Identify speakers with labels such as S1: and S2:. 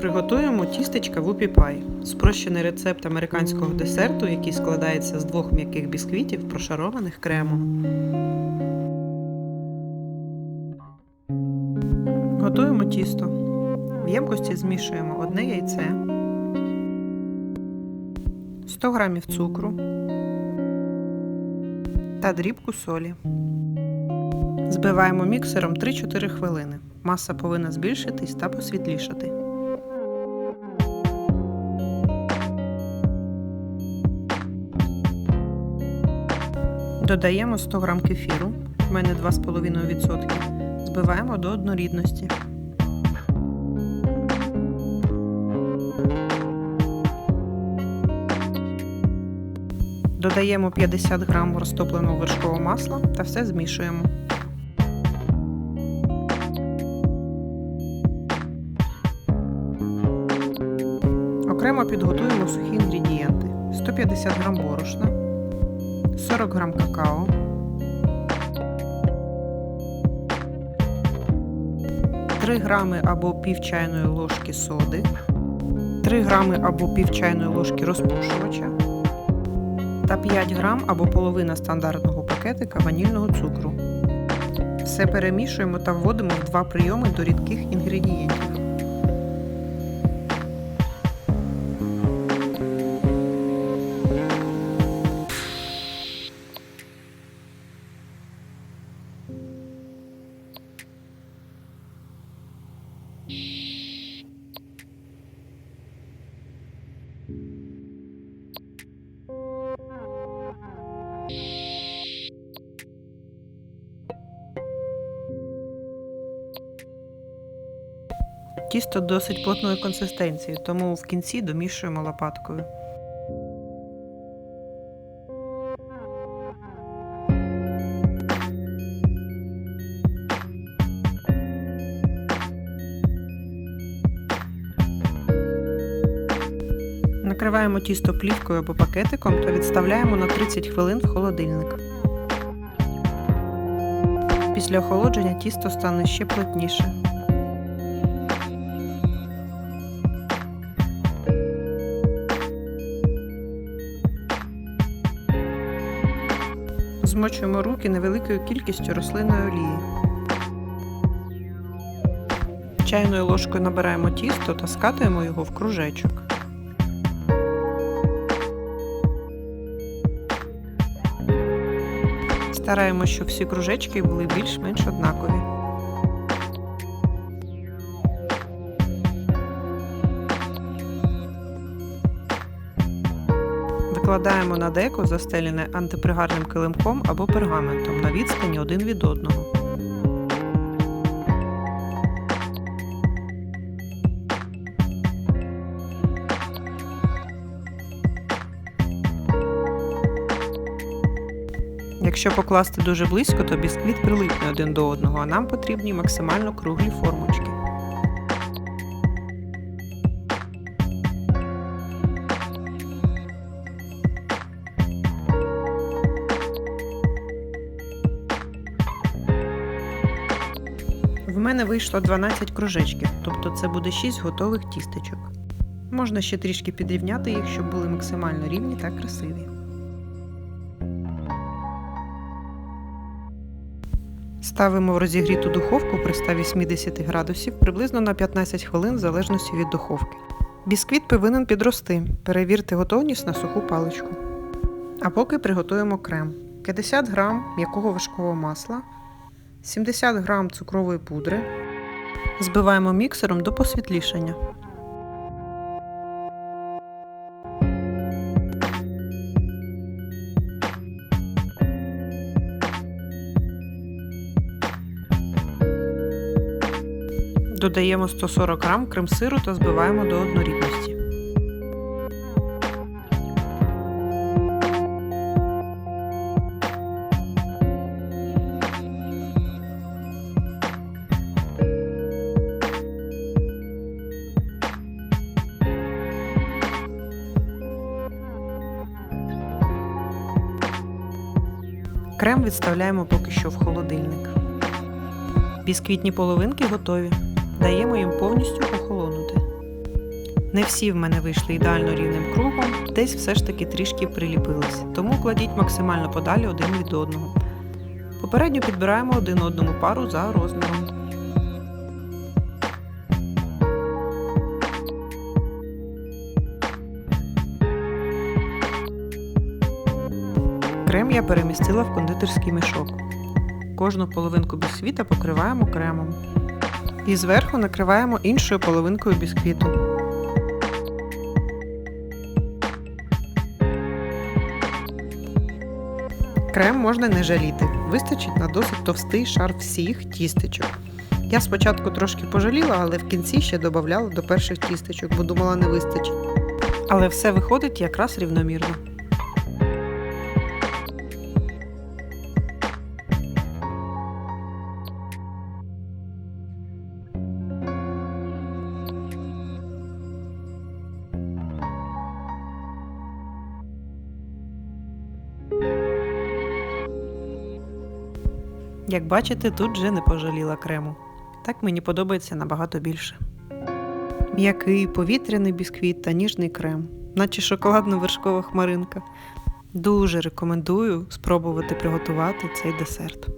S1: Приготуємо тістечка в упіпай. Спрощений рецепт американського десерту, який складається з двох м'яких бісквітів, прошарованих кремом. Готуємо тісто. В ємкості змішуємо одне яйце, 100 г цукру та дрібку солі. Збиваємо міксером 3-4 хвилини. Маса повинна збільшитись та посвітлішати. Додаємо 100 г кефіру, в мене 2,5%. Збиваємо до однорідності. Додаємо 50 г розтопленого вершкового масла та все змішуємо. Окремо підготуємо сухі інгредієнти: 150 г борошна, 40 г какао, 3 грами або пів чайної ложки соди, 3 грами або пів чайної ложки розпушувача та 5 грам або половина стандартного пакетика ванільного цукру. Все перемішуємо та вводимо в два прийоми до рідких інгредієнтів. Тісто досить плотної консистенції, тому в кінці домішуємо лопаткою. Накриваємо тісто плівкою або пакетиком та відставляємо на 30 хвилин в холодильник. Після охолодження тісто стане ще плотніше. Змочуємо руки невеликою кількістю рослинної олії. Чайною ложкою набираємо тісто та скатуємо його в кружечок. Стараємося, щоб всі кружечки були більш-менш однакові. Викладаємо на деко, застелене антипригарним килимком або пергаментом на відстані один від одного. Якщо покласти дуже близько, то бісквіт прилипне один до одного, а нам потрібні максимально круглі формочки. В мене вийшло 12 кружечків, тобто це буде 6 готових тістечок. Можна ще трішки підрівняти їх, щоб були максимально рівні та красиві. Ставимо в розігріту духовку при 180 градусів приблизно на 15 хвилин в залежності від духовки. Бісквіт повинен підрости. Перевірте готовність на суху паличку. А поки приготуємо крем: 50 г м'якого вершкового масла, 70 г цукрової пудри. Збиваємо міксером до посвітлішання. Додаємо 140 г крем-сиру та збиваємо до однорідності. Крем відставляємо поки що в холодильник. Бісквітні половинки готові. Даємо їм повністю охолонути. Не всі в мене вийшли ідеально рівним кругом, десь все ж таки трішки приліпились, тому кладіть максимально подалі один від одного. Попередньо підбираємо один одному пару за розміром. Крем я перемістила в кондитерський мішок. Кожну половинку бісквіта покриваємо кремом. І зверху накриваємо іншою половинкою бісквіту. Крем можна не жаліти, вистачить на досить товстий шар всіх тістечок. Я спочатку трошки пожаліла, але в кінці ще додавала до перших тістечок, бо думала не вистачить. Але все виходить якраз рівномірно. Як бачите, тут вже не пожаліла крему. Так мені подобається набагато більше. М'який повітряний бісквіт та ніжний крем, наче шоколадно-вершкова хмаринка. Дуже рекомендую спробувати приготувати цей десерт.